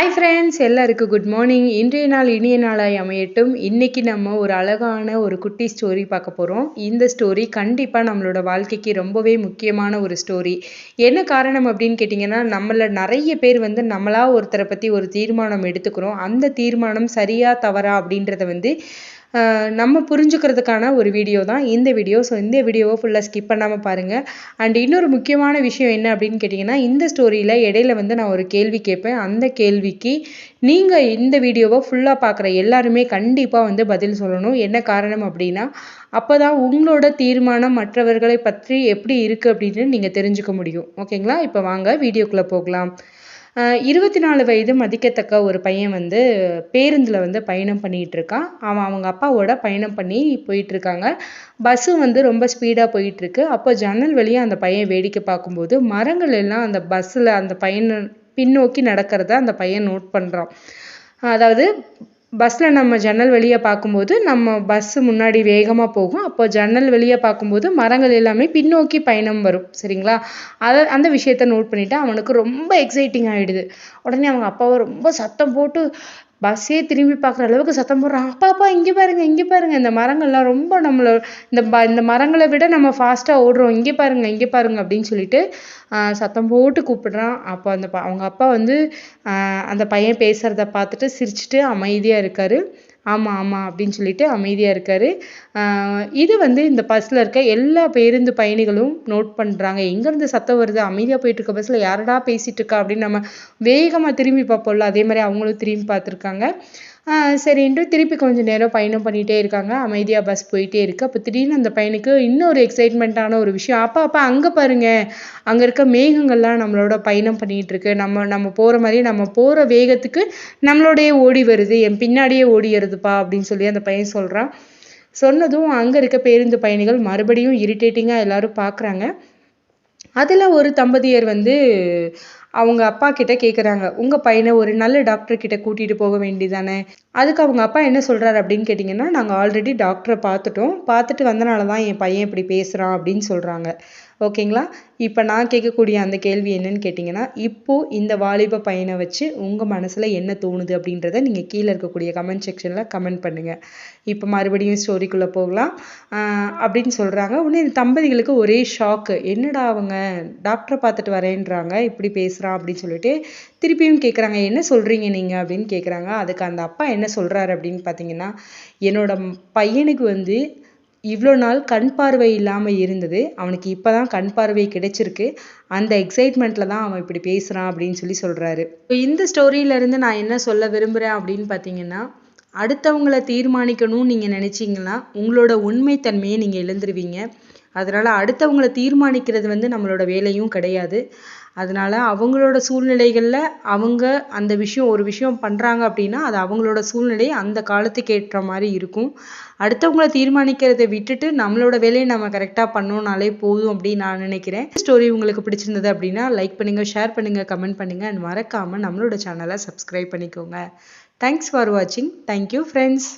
Hi friends எல்லாருக்கும் good morning இன்றைய நாள் இனிய நாளாய் அமையட்டும். இன்றைக்கி நம்ம ஒரு அழகான ஒரு குட்டி ஸ்டோரி பார்க்க போகிறோம் இந்த ஸ்டோரி கண்டிப்பாக நம்மளோட வாழ்க்கைக்கு ரொம்பவே முக்கியமான ஒரு ஸ்டோரி என்ன காரணம் அப்படின்னு கேட்டிங்கன்னா நம்மள நிறைய பேர் வந்து நம்மளாக ஒருத்தரை பற்றி ஒரு தீர்மானம் எடுத்துக்கிறோம். அந்த தீர்மானம் சரியா தவறா அப்படின்றத வந்து நம்ம புரிஞ்சுக்கிறதுக்கான ஒரு வீடியோ தான் இந்த வீடியோ ஸோ இந்த வீடியோவை ஃபுல்லாக ஸ்கிப் பண்ணாமல் பாருங்கள் அண்ட் இன்னொரு முக்கியமான விஷயம் என்ன அப்படின்னு கேட்டிங்கன்னா இந்த ஸ்டோரியில் இடையில வந்து நான் ஒரு கேள்வி கேட்பேன். அந்த கேள்விக்கு நீங்கள் இந்த வீடியோவை ஃபுல்லாக பார்க்குற எல்லாருமே கண்டிப்பாக வந்து பதில் சொல்லணும். என்ன காரணம் அப்படின்னா அப்போ தான் உங்களோட தீர்மானம் மற்றவர்களை பற்றி எப்படி இருக்குது அப்படின்னு நீங்கள் தெரிஞ்சுக்க முடியும். ஓகேங்களா இப்போ வாங்க வீடியோக்குள்ளே போகலாம். இருபத்தி நாலு வயது மதிக்கத்தக்க ஒரு பையன் வந்து பேருந்தில் வந்து பயணம் பண்ணிகிட்டு இருக்கான். அவன் அவங்க அப்பாவோட பயணம் பண்ணி போயிட்டுருக்காங்க பஸ்ஸும் வந்து ரொம்ப ஸ்பீடாக போயிட்டுருக்கு அப்போ ஜன்னல் வழியாக அந்த பையன் வேடிக்கை பார்க்கும்போது மரங்கள் எல்லாம் அந்த பஸ்ஸில் அந்த பையன் பின்னோக்கி நடக்கிறத அந்த பையன் நோட் பண்ணுறான் அதாவது பஸ்ஸில் நம்ம ஜன்னல் வழியா பார்க்கும்போது நம்ம பஸ்ஸு முன்னாடி வேகமாக போகும். அப்போ ஜன்னல் வழியா பார்க்கும்போது மரங்கள் எல்லாமே பின்னோக்கி பயணம் வரும். சரிங்களா? அதை அந்த விஷயத்த நோட் பண்ணிவிட்டு அவனுக்கு ரொம்ப எக்ஸைட்டிங் ஆயிடுது. உடனே அவங்க அப்பாவை ரொம்ப சத்தம் போட்டு பஸ்ஸே திரும்பி பார்க்குற அளவுக்கு சத்தம் போடுறான் அப்பா அப்பா இங்கே பாருங்க இங்கே பாருங்க. இந்த மரங்கள்லாம் ரொம்ப நம்மள இந்த ப இந்த மரங்களை விட நம்ம ஃபாஸ்ட்டாக ஓடுறோம். இங்கே பாருங்க இங்கே பாருங்க அப்படின்னு சொல்லிட்டு சத்தம் போட்டு கூப்பிடுறான். அப்போ அந்த அவங்க அப்பா வந்து அந்த பையன் பேசுகிறத பார்த்துட்டு சிரிச்சுட்டு அமைதியாக இருக்காரு. ஆமா ஆமா அப்படின்னு சொல்லிட்டு அமைதியா இருக்காரு. இது வந்து இந்த பஸ்ல இருக்க எல்லா பேருந்து பயணிகளும் நோட் பண்றாங்க. எங்க இருந்து சத்தம் வருது? அமைதியா போயிட்டு இருக்க பஸ்ல யாரடா பேசிட்டு இருக்கா அப்படின்னு நம்ம வேகமா திரும்பி பார்ப்போம்ல. அதே மாதிரி அவங்களும் திரும்பி பார்த்திருக்காங்க. சரின்ட்டு திருப்பி கொஞ்சம் நேரம் பயணம் பண்ணிகிட்டே இருக்காங்க. அமைதியாக பஸ் போயிட்டே இருக்கு. அப்போ திடீர்னு அந்த பையனுக்கு இன்னொரு எக்ஸைட்மெண்ட்டான ஒரு விஷயம். அப்பா அப்பா அங்கே பாருங்க. அங்கே இருக்க மேகங்கள்லாம் நம்மளோட பயணம் பண்ணிட்டு இருக்கு. நம்ம நம்ம போகிற மாதிரி நம்ம போகிற வேகத்துக்கு நம்மளோடையே ஓடி வருது. என் பின்னாடியே ஓடி வருதுப்பா அப்படின்னு சொல்லி அந்த பையன் சொல்கிறான் சொன்னதும் அங்கே இருக்க பேருந்து பயணிகள் மறுபடியும் இரிட்டேட்டிங்காக எல்லோரும் பார்க்குறாங்க அதில் ஒரு தம்பதியர் வந்து அவங்க அப்பா கிட்ட கேட்குறாங்க உங்க பையனை ஒரு நல்ல டாக்டர் கிட்ட கூட்டிட்டு போக வேண்டியதானே? அதுக்கு அவங்க அப்பா என்ன சொல்றாரு அப்படின்னு கேட்டிங்கன்னா நாங்க ஆல்ரெடி டாக்டரை பார்த்துட்டோம். பார்த்துட்டு வந்தனால தான் என் பையன் இப்படி பேசுறான் அப்படின்னு சொல்றாங்க. ஓகேங்களா? இப்போ நான் கேட்கக்கூடிய அந்த கேள்வி என்னன்னு கேட்டிங்கன்னா இப்போ இந்த வாலிப பையனை வச்சு உங்கள் மனசில் என்ன தோணுது அப்படின்றத நீங்கள் கீழே இருக்கக்கூடிய கமெண்ட் செக்ஷனில் கமெண்ட் பண்ணுங்கள் இப்போ மறுபடியும் ஸ்டோரிக்குள்ளே போகலாம். அப்படின்னு சொல்கிறாங்க உடனே இந்த தம்பதிகளுக்கு ஒரே ஷாக்கு என்னடா அவங்க? டாக்டரை பார்த்துட்டு வரேன்றாங்க. இப்படி பேசுகிறான் அப்படின்னு சொல்லிட்டு திருப்பியும் கேட்குறாங்க என்ன சொல்கிறீங்க நீங்கள் அப்படின்னு கேட்குறாங்க அதுக்கு அந்த அப்பா என்ன சொல்கிறாரு அப்படின்னு பார்த்தீங்கன்னா என்னோட பையனுக்கு வந்து இவ்வளோ நாள் கண் பார்வை இல்லாமல் இருந்தது. அவனுக்கு இப்போ தான் கண் பார்வை கிடைச்சிருக்கு. அந்த எக்ஸைட்மெண்ட்டில் தான் அவன் இப்படி பேசுகிறான் அப்படின்னு சொல்லி சொல்கிறாரு இப்போ இந்த ஸ்டோரியிலேருந்து நான் என்ன சொல்ல விரும்புகிறேன் அப்படின்னு பார்த்தீங்கன்னா அடுத்தவங்கள தீர்மானிக்கணும்னு நீங்கள் நினச்சிங்கன்னா உங்களோட உண்மைத்தன்மையை நீங்கள் இழந்துருவீங்க. அதனால் அடுத்தவங்களை தீர்மானிக்கிறது வந்து நம்மளோட வேலையும் கிடையாது. அதனால அவங்களோட சூழ்நிலைகளில் அவங்க அந்த விஷயம் ஒரு விஷயம் பண்ணுறாங்க அப்படின்னா அது அவங்களோட சூழ்நிலை அந்த காலத்துக்கு ஏற்ற மாதிரி இருக்கும். அடுத்தவங்கள தீர்மானிக்கிறதை விட்டுட்டு நம்மளோட வேலையை நம்ம கரெக்டாக பண்ணோம்னாலே போதும் அப்படின்னு நான் நினைக்கிறேன். ஸ்டோரி உங்களுக்கு பிடிச்சிருந்தது அப்படின்னா லைக் பண்ணுங்கள் ஷேர் பண்ணுங்கள் கமெண்ட் பண்ணுங்கள் அண்ட் மறக்காமல் நம்மளோட சேனலை சப்ஸ்கிரைப் பண்ணிக்கோங்க. தேங்க்ஸ் ஃபார் வாட்சிங் தேங்க்யூ ஃப்ரெண்ட்ஸ்